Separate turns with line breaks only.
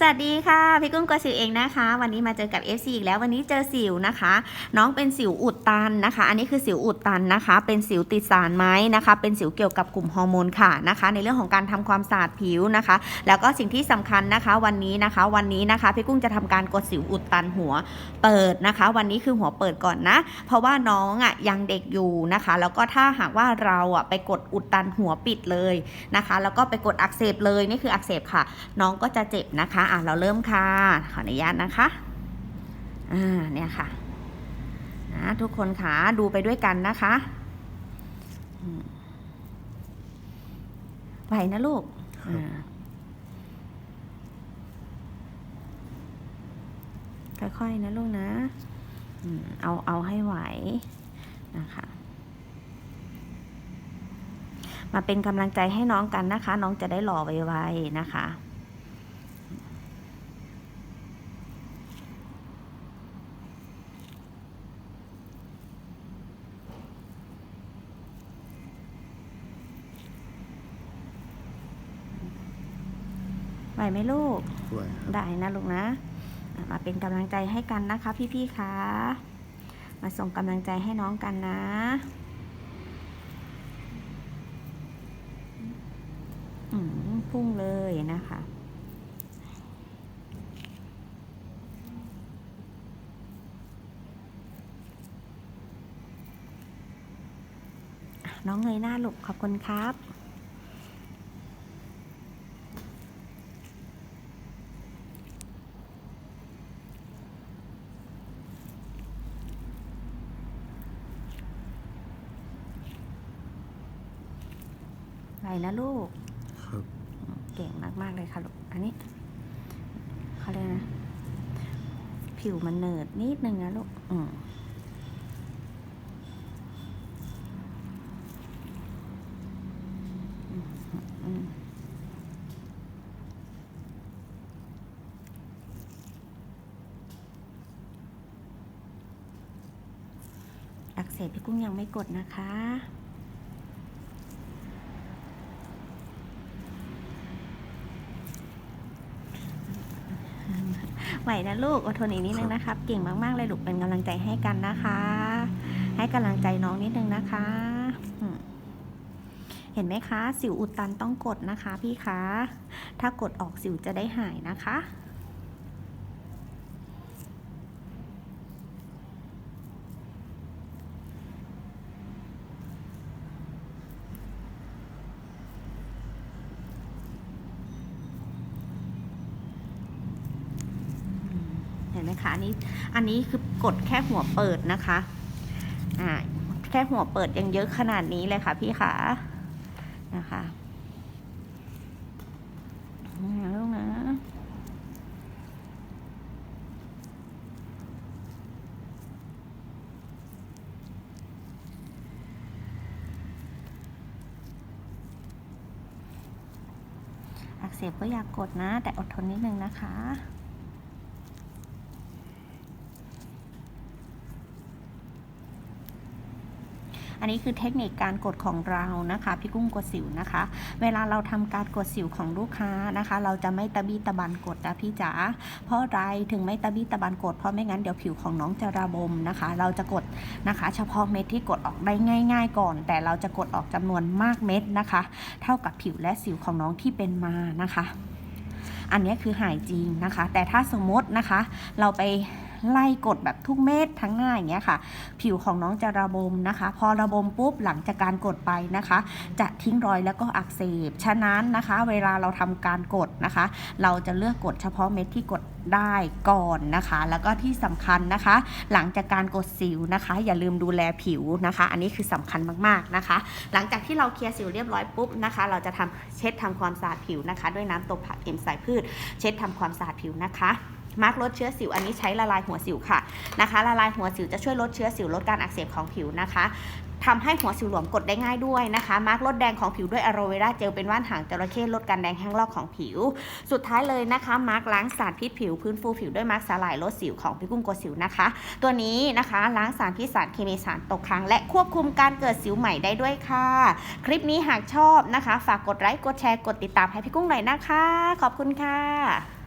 สวัสดีค่ะ พี่กุ้งกวสิวเองนะคะ วันนี้มาเจอกับ FC อีกแล้ววันนี้เจอสิวนะคะ น้องเป็นสิวอุดตันนะคะ อันนี้คือสิวอุดตันนะคะ เป็นสิวติดสารไหมนะคะ เป็นสิวเกี่ยวกับกลุ่มฮอร์โมนค่ะนะคะ ในเรื่องของการทำความสะอาดผิวนะคะ แล้วก็สิ่งที่สำคัญนะคะวันนี้นะคะ วันนี้นะคะพี่กุ้งจะทำการกดสิวอุดตันหัวเปิดนะคะ วันนี้คือหัวเปิดก่อนนะ เพราะว่าน้องอะยังเด็กอยู่นะคะ แล้วก็ถ้าหากว่าเราอะไปกดอุดตันหัวปิดเลยนะคะ แล้วก็ไปกดอักเสบเลยนี่คืออักเสบค่ะ น้องก็จะเจ็บนะคะอะเราเริ่มค่ะ ขออนุญาตนะคะ อ่า เนี่ยค่ะนะทุกคนค่ะดูไปด้วยกันนะคะไหวนะลูกค่อยๆนะลูกนะเอาเอาให้ไหวนะคะมาเป็นกำลังใจให้น้องกันนะคะ น้องจะได้หล่อไวๆนะคะ ไหวไหมลูก
ด้วยครับ
ได้นะลูกนะอะมาเป็นกำลังใจให้กันนะคะ พี่ๆคะมาส่งกำลังใจให้น้องกันนะ อืมพุ่งเลยนะคะอะน้องเงยหน้าลูกขอบคุณครับ ไหวนะลูก
ครับ
เก่งมากๆเลยค่ะลูก อันนี้เขาเรียกนะ ผิวมันเนิร์ดนิดนึงนะลูกอืมอืมอืมอักเสบพี่กุ้งยังไม่กดนะคะ ไหวนะลูกอดทนอีกนิดนึงนะครับ เก่งมากๆเลยลูกเป็นกำลังใจให้กันนะคะ ให้กำลังใจน้องนิดนึงนะคะอืมเห็นไหมคะ สิวอุดตันต้องกดนะคะ พี่คะ ถ้ากดออกสิวจะได้หายนะคะ เห็นไหม คะอันนี้อันนี้คือกดแค่หัวเปิดนะคะอ่าแค่หัวเปิดยังเยอะขนาดนี้เลยค่ะพี่ขานะคะนี่นะลูกนะอักเสบก็อยากกดนะ แต่อดทนนิดนึงนะคะ อันนี้คือเทคนิคการกดของเรานะคะพี่กุ้งกดสิวนะคะ เวลาเราทำการกดสิวของลูกค้านะคะ เราจะไม่ตะบี้ตะบันกดนะพี่จ๋าเพราะอะไรถึงไม่ตะบี้ตะบันกดเพราะไม่งั้นเดี๋ยวผิวของน้องจะระบมนะคะ เราจะกดนะคะ เฉพาะเม็ดที่กดออกได้ง่าย ๆ ก่อน แต่เราจะกดออกจำนวนมากเม็ดนะคะ เท่ากับผิวและสิวของน้องที่เป็นมานะคะ อันนี้คือหายจริงนะคะ แต่ถ้าสมมตินะคะ เราไป ไล่กดแบบทุกเม็ดทั้งหน้าอย่างเงี้ยค่ะ ผิวของน้องจะระบมนะคะ พอระบมปุ๊บหลังจากการกดไปนะคะ จะทิ้งรอยแล้วก็อักเสบ ฉะนั้นนะคะ เวลาเราทำการกดนะคะ เราจะเลือกกดเฉพาะเม็ดที่กดได้ก่อนนะคะ แล้วก็ที่สำคัญนะคะ หลังจากการกดสิวนะคะ อย่าลืมดูแลผิวนะคะ อันนี้คือสำคัญมากๆนะคะ หลังจากที่เราเคลียร์สิวเรียบร้อยปุ๊บนะคะ เราจะทำเช็ดทำความสะอาดผิวนะคะ ด้วยน้ำตบผักเอ็มสายพืช เช็ดทำความสะอาดผิวนะคะ มาร์กลดเชื้อสิวอันนี้ใช้ละลายหัวสิวค่ะนะคะละลายหัวสิวจะช่วยลดเชื้อสิวลดการอักเสบของผิวนะคะทำให้หัวสิวหลวมกดได้ง่ายด้วยนะคะ มาร์กลดแดงของผิวด้วยอะโรเวราเจลเป็นว่านหางจระเข้ลดการแดงแห้งลอกของผิว สุดท้ายเลยนะคะ มาร์กล้างสารพิษผิวพื้นฟูผิวด้วยมาร์กสาหร่ายลดสิวของพี่กุ้งกสิวนะคะ ตัวนี้นะคะล้างสารพิษสารเคมีสารตกค้างและควบคุมการเกิดสิวใหม่ได้ด้วยค่ะ คลิปนี้หากชอบนะคะ ฝากกดไลค์กดแชร์กดติดตามให้พี่กุ้งหน่อยนะคะ ขอบคุณค่ะ